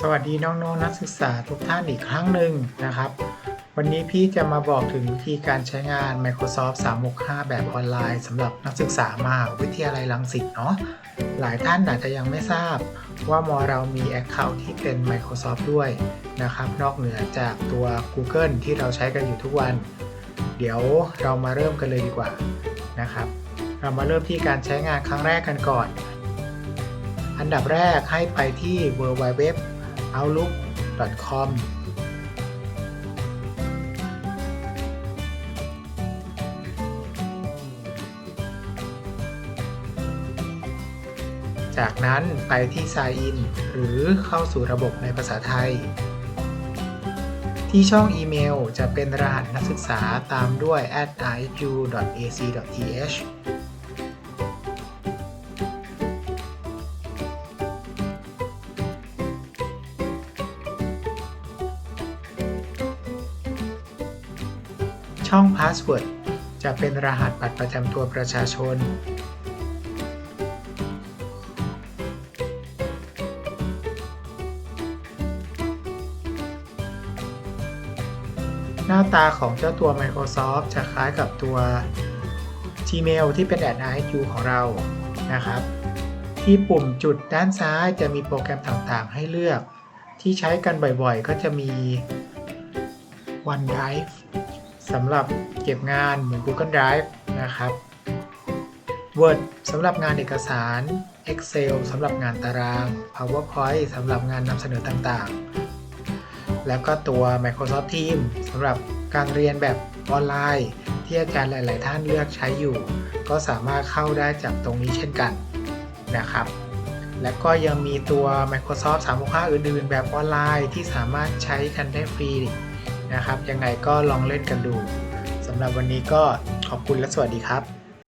สวัสดีน้องๆนนักศึกษาทุกท่านอีกครั้งหนึ่งนะครับ วันนี้พี่จะมาบอกถึงวิธีการใช้งาน Microsoft 365 แบบออนไลน์สำหรับนักศึกษามหาวิทยาลัยรังสิตเนาะหลายท่านอาจจะยังไม่ทราบว่ามอเรามี Account ที่เป็น Microsoft ด้วยนะครับ นอกเหนือจากตัว Google ที่เราใช้กันอยู่ทุกวัน เดี๋ยวเรามาเริ่มกันเลยดีกว่านะครับ เรามาเริ่มที่การใช้งานครั้งแรกกันก่อน อันดับแรกให้ไปที่ www outlook.com จากนั้นไปที่ Sign In หรือเข้าสู่ระบบในภาษาไทย ที่ช่องอีเมลจะเป็นรหัสนักศึกษาตามด้วย adiu.ac.th ช่อง Password จะเป็นรหัสบัตรประจำตัวประชาชน หน้าตาของเจ้าตัว Microsoft จะคล้ายกับตัว Gmail ที่เป็น @isu ของเรานะครับ ที่ปุ่มจุดด้านซ้ายจะมีโปรแกรมต่างๆ ให้เลือก ที่ใช้กันบ่อยๆ ก็จะมี OneDrive สำหรับเก็บงานเหมือน Google Drive นะครับ Word สำหรับงานเอกสาร Excel สำหรับงานตาราง PowerPoint สำหรับงานนำเสนอต่างๆ แล้วก็ตัว Microsoft Teams สำหรับการเรียนแบบออนไลน์ ที่อาจารย์หลาย ๆ ท่านเลือกใช้อยู่ ก็สามารถเข้าได้จากตรงนี้เช่นกันนะครับ และก็ยังมีตัว Microsoft 365 อื่น ๆ แบบออนไลน์ที่สามารถใช้กันได้ฟรี นะครับ ยังไงก็ลองเล่นกันดูสำหรับวันนี้ก็ขอบคุณและสวัสดีครับ